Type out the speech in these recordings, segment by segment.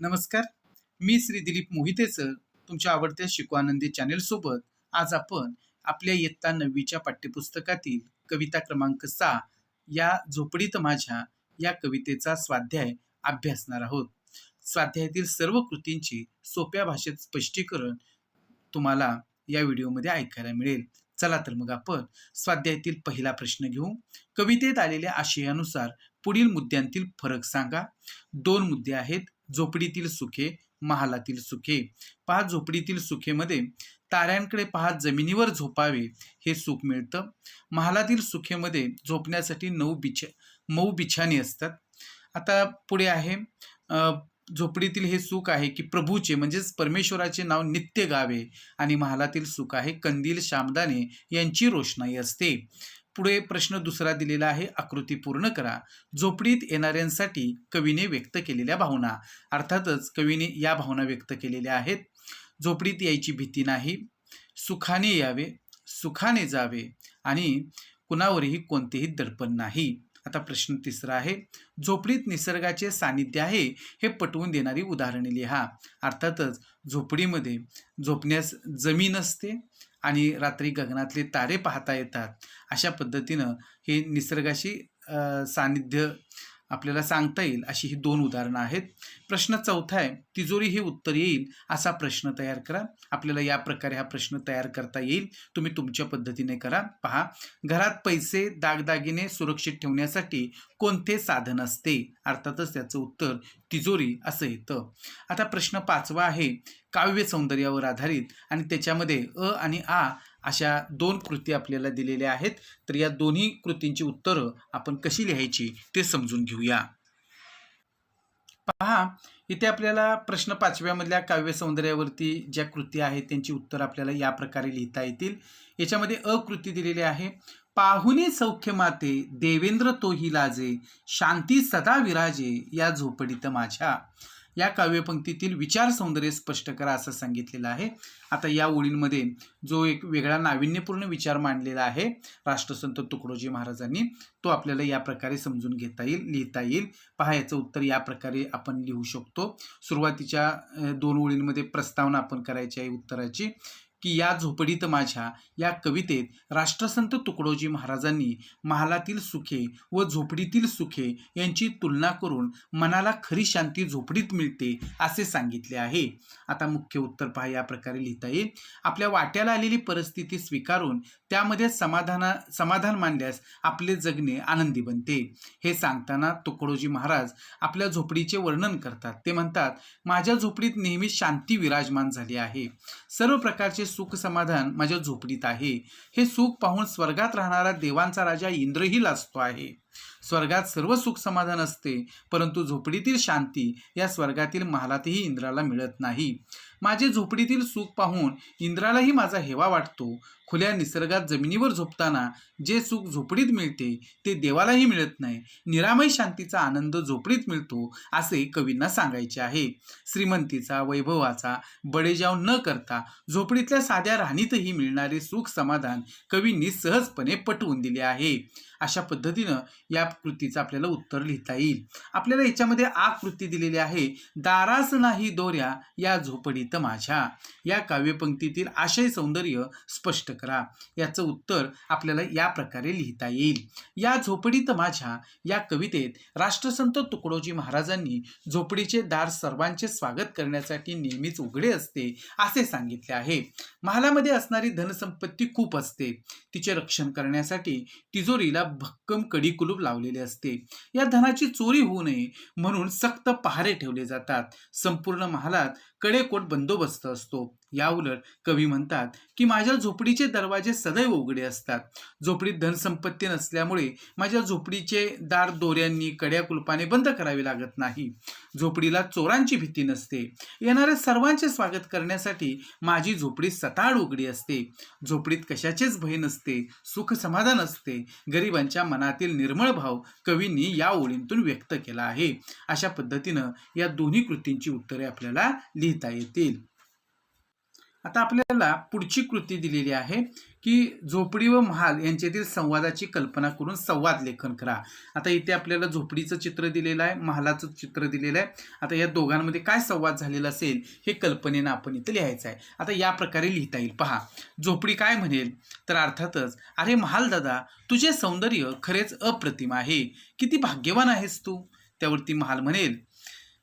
नमस्कार. मी श्री दिलीप मोहिते सर तुमच्या आवडत्या शिकवानंदी आनंदी सोबत आज आपण आपल्या इयत्ता नववीच्या पाठ्यपुस्तकातील कविता क्रमांक सहा या झोपडीत माझ्या या कवितेचा स्वाध्याय अभ्यासणार आहोत. स्वाध्यायातील सर्व कृतींची सोप्या भाषेत स्पष्टीकरण तुम्हाला या व्हिडिओमध्ये ऐकायला मिळेल. चला तर मग आपण स्वाध्यायातील पहिला प्रश्न घेऊ. कवितेत आलेल्या आशयानुसार पुढील मुद्द्यांतील फरक सांगा. दोन मुद्दे आहेत. झोपडीतील सुखे महालातील सुखे. पहा झोपडीतील सुखेमध्ये ताऱ्यांकडे पाहत जमिनीवर झोपावे हे सुख मिळतं. महालातील सुखेमध्ये झोपण्यासाठी नऊ बिछ मऊ बिछाने असतात. आता पुढे आहे झोपडीतील हे सुख आहे की प्रभूचे म्हणजेच परमेश्वराचे नाव नित्य गावे आणि महालातील सुख आहे कंदील शामदाने यांची रोषणाई असते. पुढे प्रश्न दुसरा दिलेला आहे आकृती पूर्ण करा. झोपडीत येणाऱ्यांसाठी कवीने व्यक्त केलेल्या भावना. अर्थातच कवीने या भावना व्यक्त केलेल्या आहेत. झोपडीत यायची भीती नाही. सुखाने यावे सुखाने जावे आणि कुणावरही कोणतेही दडपण नाही. आता प्रश्न तिसरा आहे झोपडीत निसर्गाचे सानिध्य आहे हे पटवून देणारी उदाहरणे लिहा. अर्थातच झोपडीमध्ये झोपण्यास जमीन असते आणि रात्री गगनातले तारे पाहता येतात. अशा पद्धतीनं हे निसर्गाशी सानिध्य आपल्याला सांगता येईल अशी ही दोन उदाहरणं आहेत. प्रश्न चौथा आहे तिजोरी ही उत्तर येईल असा प्रश्न तयार करा. आपल्याला या प्रकारे हा प्रश्न तयार करता येईल. तुम्ही तुमच्या पद्धतीने करा. पहा घरात पैसे दागदागिने सुरक्षित ठेवण्यासाठी कोणते साधन असते? अर्थातच त्याचं उत्तर तिजोरी असं येतं. आता प्रश्न पाचवा आहे काव्य सौंदर्यावर आधारित आणि त्याच्यामध्ये अ आणि आ अशा दोन कृती आपल्याला दिलेल्या आहेत. तर या दोन्ही कृतींची उत्तरं आपण कशी लिहायची ते समजून घेऊया. पहा इथे आपल्याला प्रश्न पाचव्यामधल्या काव्य सौंदर्यावरती ज्या कृती आहेत त्यांची उत्तर आपल्याला या प्रकारे लिहिता येतील. याच्यामध्ये अकृती दिलेली आहे. पाहुणे सौख्य माते देवेंद्र तोही लाजे शांती सदा विराजे या झोपडीत माझ्या. या काव्यपंक्तीतील विचार सौंदर्य स्पष्ट करा असं सांगितलेलं आहे. आता या ओळींमध्ये जो एक वेगळा नाविन्यपूर्ण विचार मांडलेला आहे राष्ट्रसंत तुकडोजी महाराजांनी तो आपल्याला या प्रकारे समजून घेता येईल लिहिता येईल. पहा याचं उत्तर या प्रकारे आपण लिहू शकतो. सुरुवातीच्या दोन ओळींमध्ये प्रस्तावना आपण करायची आहे उत्तराची. की या झोपडीत माझ्या या कवितेत राष्ट्रसंत तुकडोजी महाराजांनी महालातील सुखे व झोपडीतील सुखे यांची तुलना करून मनाला खरी शांती झोपडीत मिळते असे सांगितले आहे. आता मुख्य उत्तर पहा या प्रकारे लिहिता येईल. आपल्या वाट्याला आलेली परिस्थिती स्वीकारून त्यामध्ये समाधाना समाधान मानल्यास आपले जगणे आनंदी बनते. हे सांगताना तुकडोजी महाराज आपल्या झोपडीचे वर्णन करतात. ते म्हणतात माझ्या झोपडीत नेहमी शांती विराजमान झाली आहे. सर्व प्रकारचे सुख समाधान माझ्या झोपडीत आहे. हे सुख पाहून स्वर्गात राहणारा देवांचा राजा इंद्रही लाजतो आहे. स्वर्गात सर्व सुख समाधान असते परंतु झोपडीतील शांती या स्वर्गातील महालातही इंद्राला मिळत नाही. माझे झोपडीतील सुख पाहून इंद्रालाही माझा हेवा वाटतो. खुल्या निसर्गात जमिनीवर झोपताना जे सुख झोपडीत मिळते ते देवालाही मिळत नाही. निरामय शांतीचा आनंद झोपडीत मिळतो असे कवींना सांगायचे आहे. श्रीमंतीचा वैभवाचा बडेजाव न करता झोपडीतल्या साध्या राहणीतही मिळणारे सुख समाधान कवींनी सहजपणे पटवून दिले आहे. अशा पद्धतीनं या कृतीचं आपल्याला उत्तर लिहिता येईल. आपल्याला याच्यामध्ये आ कृती दिलेली आहे दारास नाही दोऱ्या या झोपडीत माझ्या. या काव्यपंक्तीतील आशय सौंदर्य स्पष्ट करा. याचं उत्तर आपल्याला या प्रकारे लिहिता येईल. या झोपडीत माझ्या या कवितेत राष्ट्रसंत तुकडोजी महाराजांनी झोपडीचे दार सर्वांचे स्वागत करण्यासाठी नेहमीच उघडे असते असे सांगितले आहे. महालामध्ये असणारी धनसंपत्ती खूप असते. तिचे रक्षण करण्यासाठी तिजोरीला भक्कम कडी कुलूप लावलेले असते. या धनाची चोरी होऊ नये म्हणून सक्त पहारे ठेवले जातात. संपूर्ण महालात कडेकोट बंदोबस्त असतो. याउलट कवी म्हणतात की माझ्या झोपडीचे दरवाजे सदैव उघडे असतात. झोपडीत धनसंपत्ती नसल्यामुळे माझ्या झोपडीचे दार दोऱ्यांनी कड्या कुलपाने बंद करावे लागत नाही. झोपडीला चोरांची भीती नसते. येणाऱ्या सर्वांचे स्वागत करण्यासाठी माझी झोपडी सताड उघडी असते. झोपडीत कशाचेच भय नसते सुख समाधान असते. गरिबांच्या मनातील निर्मळ भाव कवींनी या ओळींतून व्यक्त केला आहे. अशा पद्धतीनं या दोन्ही कृतींची उत्तरे आपल्याला लिहिता येतील. आता आपल्याला पुढची कृती दिलेली आहे की झोपडी व महाल यांच्यातील संवादाची कल्पना करून संवाद लेखन करा. आता इथे आपल्याला झोपडीचं चित्र दिलेलं आहे महालाचं चित्र दिलेलं आहे. आता या दोघांमध्ये काय संवाद झालेला असेल हे कल्पनेनं आपण इथं लिहायचं आहे. आता या प्रकारे लिहिता येईल. पहा झोपडी काय म्हणेल? तर अर्थातच अरे महाल दादा तुझे सौंदर्य खरेच अप्रतिम आहे. किती भाग्यवान आहेस तू. त्यावरती महाल म्हणेल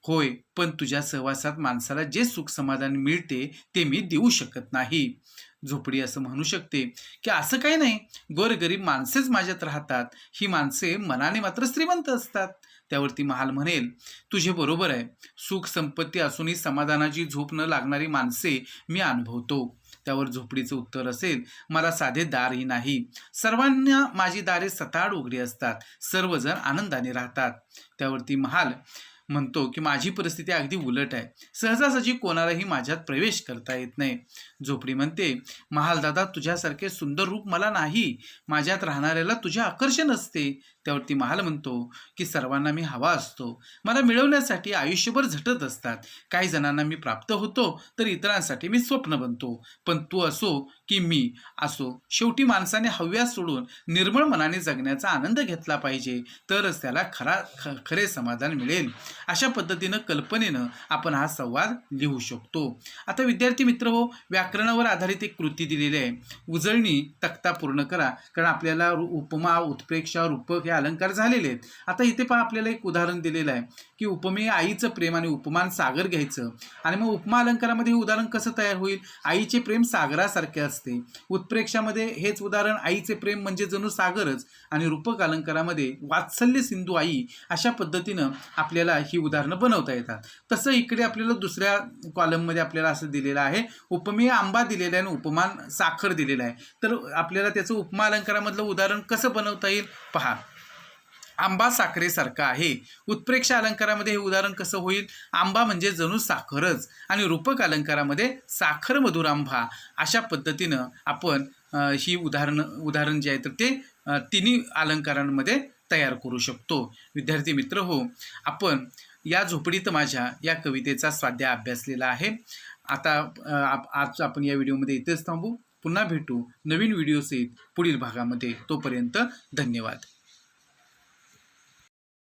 होय पण तुझ्या सहवासात माणसाला जे सुख समाधान मिळते ते मी देऊ शकत नाही. झोपडी असं म्हणू शकते की असं काही नाही. गोरगरीब माणसेच माझ्यात राहतात. ही माणसे मनाने मात्र श्रीमंत असतात. त्यावरती महाल म्हणेल तुझे बरोबर आहे. सुख संपत्ती असूनही समाधानाची झोप न लागणारी माणसे मी अनुभवतो. त्यावर झोपडीचं उत्तर असेल मला साधे दारही नाही. सर्वांना माझी दारे सताड उघडी असतात. सर्वजण आनंदाने राहतात. त्यावरती महाल म्हणतो की माझी परिस्थिती अगदी उलट आहे. सहजासहजी कोणालाही माझ्यात प्रवेश करता येत नाही. झोपडी म्हणते महालदादा तुझ्यासारखे सुंदर रूप मला नाही. माझ्यात राहणाऱ्याला तुझे आकर्षण असते. त्यावरती महाल म्हणतो की सर्वांना मी हवा असतो. मला मिळवण्यासाठी आयुष्यभर झटत असतात. काही जणांना मी प्राप्त होतो तर इतरांसाठी मी स्वप्न बनतो. पण तू असो की मी असो शेवटी माणसाने हव्यास सोडून निर्मळ मनाने जगण्याचा आनंद घेतला पाहिजे. तरच त्याला खरा ख खरे समाधान मिळेल. अशा पद्धतीनं कल्पनेनं आपण हा संवाद लिहू शकतो. आता विद्यार्थी मित्र हो व्याकरणावर आधारित एक कृती दिलेली आहे. उजळणी तक्ता पूर्ण करा. कारण आपल्याला उपमा उत्प्रेक्षा रूपक हे अलंकार झालेले आहेत. आता इथे पहा आपल्याला एक उदाहरण दिलेलं आहे की उपमेय आईचं प्रेम आणि उपमान सागर घ्यायचं. आणि मग उपमा अलंकारामध्ये हे उदाहरण कसं तयार होईल? आईचे प्रेम सागरासारखे असते. उत्प्रेक्षामध्ये हेच उदाहरण आईचे प्रेम म्हणजे जणू सागरच. आणि रूपक अलंकारामध्ये वात्सल्य सिंधू आई अशा पद्धतीनं आपल्याला ही उदाहरणं बनवता येतात. तसं इकडे आपल्याला दुसऱ्या कॉलममध्ये आपल्याला असं दिलेलं आहे उपमेय आंबा दिलेला आहे आणि उपमान साखर दिलेला आहे. तर आपल्याला त्याचं उपमा अलंकारामधलं उदाहरण कसं बनवता येईल? पहा. आंबा साखरेसारखा आहे. उत्प्रेक्ष अलंकारामध्ये हे उदाहरण कसं होईल? आंबा म्हणजे जणू साखरच आणि रूपक अलंकारामध्ये साखर मधुर आंबा. अशा पद्धतीनं आपण ही उदाहरणं उदाहरण जे आहे तर ते तिन्ही अलंकारांमध्ये तयार करू शकतो. विद्यार्थी मित्र हो. आपण या झोपडीत माझ्या या कवितेचा स्वाध्याय अभ्यासलेला आहे. आता आप- आज आपण या व्हिडिओमध्ये इथेच थांबू. पुन्हा भेटू नवीन व्हिडिओ सहित पुढील भागामध्ये. तोपर्यंत धन्यवाद.